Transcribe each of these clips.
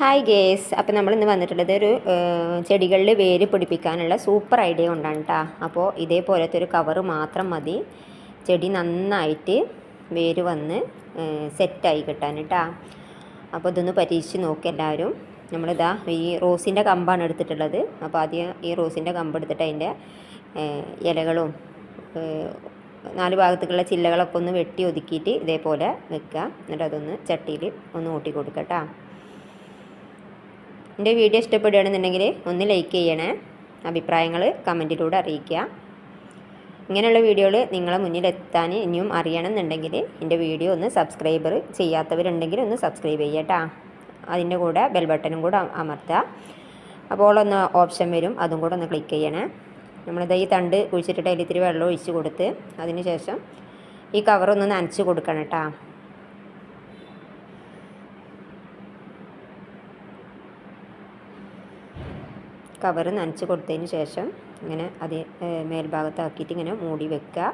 Hi guys അപ്പോൾ നമ്മൾ ഇന്ന് വന്നിട്ടുള്ളത് ഒരു ചെടികളിൽ വേര് പിടിപ്പിക്കാനുള്ള സൂപ്പർ ഐഡിയ കൊണ്ടാണ് കേട്ടോ അപ്പോൾ ഇതേപോലത്തെ ഒരു കവർ മാത്രം മതി. ചെടി നന്നായിട്ട് വേര് വന്ന് സെറ്റായി കിട്ടാൻ കേട്ടോ അപ്പോൾ ഇതൊന്ന് പരീക്ഷിച്ച് നോക്കി എല്ലാവരും. നമ്മളിതാ ഈ റോസിന്റെ കമ്പാണ് എടുത്തിട്ടുള്ളത്. അപ്പോൾ ആദ്യം ഈ റോസിന്റെ കമ്പ് എടുത്തിട്ട് അതിന്റെ ഇലകളും നാല് ഭാഗത്തേക്കുള്ള ചില്ലകളൊക്കെ ഒന്ന് വെട്ടി ഒതുക്കിയിട്ട് ഇതേപോലെ വെക്കുക. എന്നിട്ട് അതൊന്ന് ചട്ടിയിൽ ഒന്ന് ഊട്ടി കൊടുക്കുക എന്റെ വീഡിയോ ഇഷ്ടപ്പെടുകയാണെന്നുണ്ടെങ്കിൽ ഒന്ന് ലൈക്ക് ചെയ്യണേ. അഭിപ്രായങ്ങൾ കമന്റിലൂടെ അറിയിക്കുക. ഇങ്ങനെയുള്ള വീഡിയോകൾ നിങ്ങളെ മുന്നിലെത്താൻ ഇനിയും അറിയണമെന്നുണ്ടെങ്കിൽ എന്റെ വീഡിയോ ഒന്ന് സബ്സ്ക്രൈബർ ചെയ്യാത്തവരുണ്ടെങ്കിൽ ഒന്ന് സബ്സ്ക്രൈബ് ചെയ്യട്ടാ അതിന്റെ കൂടെ ബെൽ ബട്ടണും കൂടെ അമർത്തുക. അപ്പോൾ ഒന്ന് ഓപ്ഷൻ വരും അതും കൂടെ ഒന്ന് ക്ലിക്ക് ചെയ്യണേ. നമ്മളിത് ഈ തണ്ട് കുഴിച്ചിട്ടിട്ട് അതിൽ ഇത്തിരി വെള്ളം ഒഴിച്ച് കൊടുത്ത് അതിന് ശേഷം ഈ കവറൊന്ന് നനച്ച് കൊടുക്കണം കേട്ടോ കവർ നനച്ച് കൊടുത്തതിന് ശേഷം ഇങ്ങനെ അത് മേൽഭാഗത്താക്കിയിട്ട് ഇങ്ങനെ മൂടി വെക്കുക.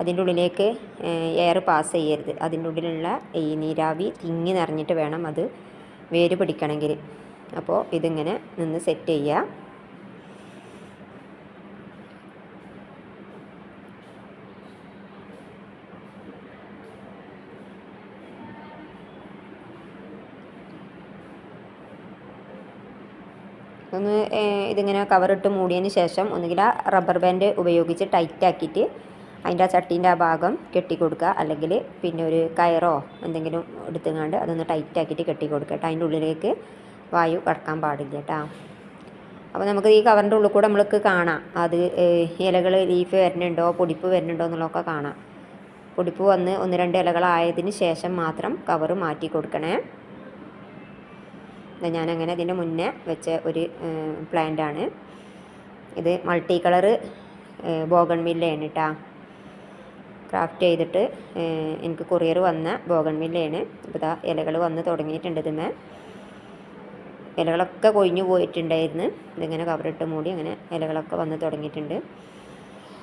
അതിന്റെ ഉള്ളിലേക്ക് എയർ പാസ് ചെയ്യരുത്. അതിന്റെ ഉള്ളിലുള്ള ഈ നീരാവി തിങ്ങി നിറഞ്ഞിട്ട് വേണം അത് വേര് പിടിക്കണമെങ്കിൽ. അപ്പോൾ ഇതിങ്ങനെ നിന്ന് സെറ്റ് ചെയ്യുക. ഒന്ന് ഇതിങ്ങനെ കവറിട്ട് മൂടിയതിന് ശേഷം ഒന്നുകിൽ ആ റബ്ബർ ബാൻഡ് ഉപയോഗിച്ച് ടൈറ്റാക്കിയിട്ട് അതിന്റെ ആ ചട്ടീന്റെ ആ ഭാഗം കെട്ടി കൊടുക്കുക അല്ലെങ്കിൽ പിന്നെ ഒരു കയറോ എന്തെങ്കിലും എടുത്തുകൊണ്ട് അതൊന്ന് ടൈറ്റാക്കിയിട്ട് കെട്ടി കൊടുക്കുക കേട്ടോ. അതിന്റെ ഉള്ളിലേക്ക് വായു കടക്കാൻ പാടില്ല കേട്ടോ. അപ്പോൾ നമുക്ക് ഈ കവറിന്റെ ഉള്ളിൽ കൂടെ നമ്മൾക്ക് കാണാം. അത് ഇലകൾ ലീഫ് വരുന്നുണ്ടോ പൊടിപ്പ് വരുന്നുണ്ടോ എന്നുള്ളതൊക്കെ കാണാം. പൊടിപ്പ് വന്ന് ഒന്ന് രണ്ട് ഇലകളായതിന് ശേഷം മാത്രം കവറ് മാറ്റി കൊടുക്കണേ. ഞാനങ്ങനെ ഇതിന്റെ മുന്നേ വെച്ച ഒരു പ്ലാന്റ് ആണ്. ഇത് മൾട്ടി കളറ് ബോഗൺ മില്ലയാണ് കേട്ടോ ക്രാഫ്റ്റ് ചെയ്തിട്ട് എനിക്ക് കൊറിയർ വന്ന ബോഗൺ മില്ലയാണ് ഇപ്പോൾ ഇതാ ഇലകൾ വന്ന് തുടങ്ങിയിട്ടുണ്ട് ഇതിന് ഇലകളൊക്കെ കൊഴിഞ്ഞു പോയിട്ടുണ്ടായിരുന്നു. ഇതിങ്ങനെ കവറിട്ട് മൂടി അങ്ങനെ ഇലകളൊക്കെ വന്ന് തുടങ്ങിയിട്ടുണ്ട്.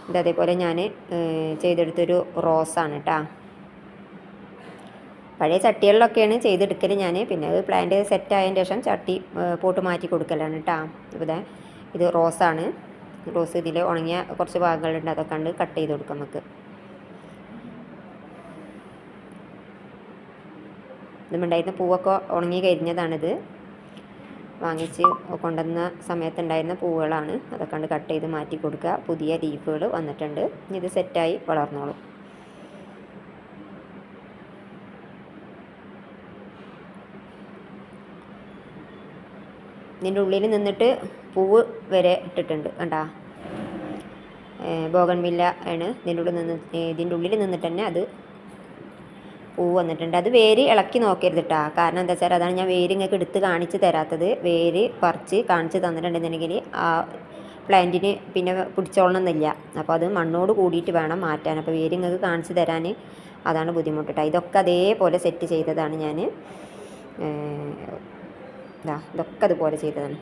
ഇതതേപോലെ ഞാൻ ചെയ്തെടുത്തൊരു റോസാണ് കേട്ടോ പഴയ ചട്ടികളിലൊക്കെയാണ് ചെയ്തെടുക്കൽ ഞാൻ പിന്നെ അത് പ്ലാന്റ് സെറ്റ് ആയതിന് ശേഷം ചട്ടി പോട്ട് മാറ്റി കൊടുക്കലാണ് കേട്ടോ ഇവിടെ ഇത് റോസാണ്. റോസ് ഇതിൽ ഉണങ്ങിയ കുറച്ച് ഭാഗങ്ങളുണ്ട്. അതൊക്കെ കണ്ട് കട്ട് ചെയ്ത് കൊടുക്കാം നമുക്ക് ഇതുണ്ടായിരുന്ന പൂവൊക്കെ ഉണങ്ങി കരിഞ്ഞതാണിത്. വാങ്ങിച്ച് കൊണ്ടുവന്ന സമയത്തുണ്ടായിരുന്ന പൂവുകളാണ്. അതൊക്കെ കണ്ട് കട്ട് ചെയ്ത് മാറ്റി കൊടുക്കുക. പുതിയ ലീഫുകൾ വന്നിട്ടുണ്ട്. ഇത് സെറ്റായി വളർന്നോളും. ഇതിന്റെ ഉള്ളിൽ നിന്നിട്ട് പൂവ് വരെ ഇട്ടിട്ടുണ്ട് കണ്ടാ? ബോഗൺ വില്ല ആണ് ഇതിന്റെ ഉള്ളിൽ നിന്ന് ഇതിന്റെ ഉള്ളിൽ നിന്നിട്ട് തന്നെ അത് പൂ വന്നിട്ടുണ്ട്. അത് വേര് ഇളക്കി നോക്കരുത് കേട്ടോ കാരണം എന്താ വെച്ചാൽ അതാണ് ഞാൻ വേര് ഇങ്ങൾക്ക് എടുത്ത് കാണിച്ച് തരാത്തത്. വേര് പറിച്ച് കാണിച്ച് തന്നിട്ടുണ്ടെന്നുണ്ടെങ്കിൽ ആ പ്ലാന്റിന് പിന്നെ പിടിച്ചോളണം എന്നില്ല അപ്പോൾ അത് മണ്ണോട് കൂടിയിട്ട് വേണം മാറ്റാൻ. അപ്പോൾ വേര് ഇങ്ങൾക്ക് കാണിച്ച് തരാൻ അതാണ് ബുദ്ധിമുട്ട് കേട്ടോ ഇതൊക്കെ അതേപോലെ സെറ്റ് ചെയ്തതാണ് ഞാൻ ഇതാ ഇതൊക്കെ അതുപോലെ ചെയ്തതാണ്.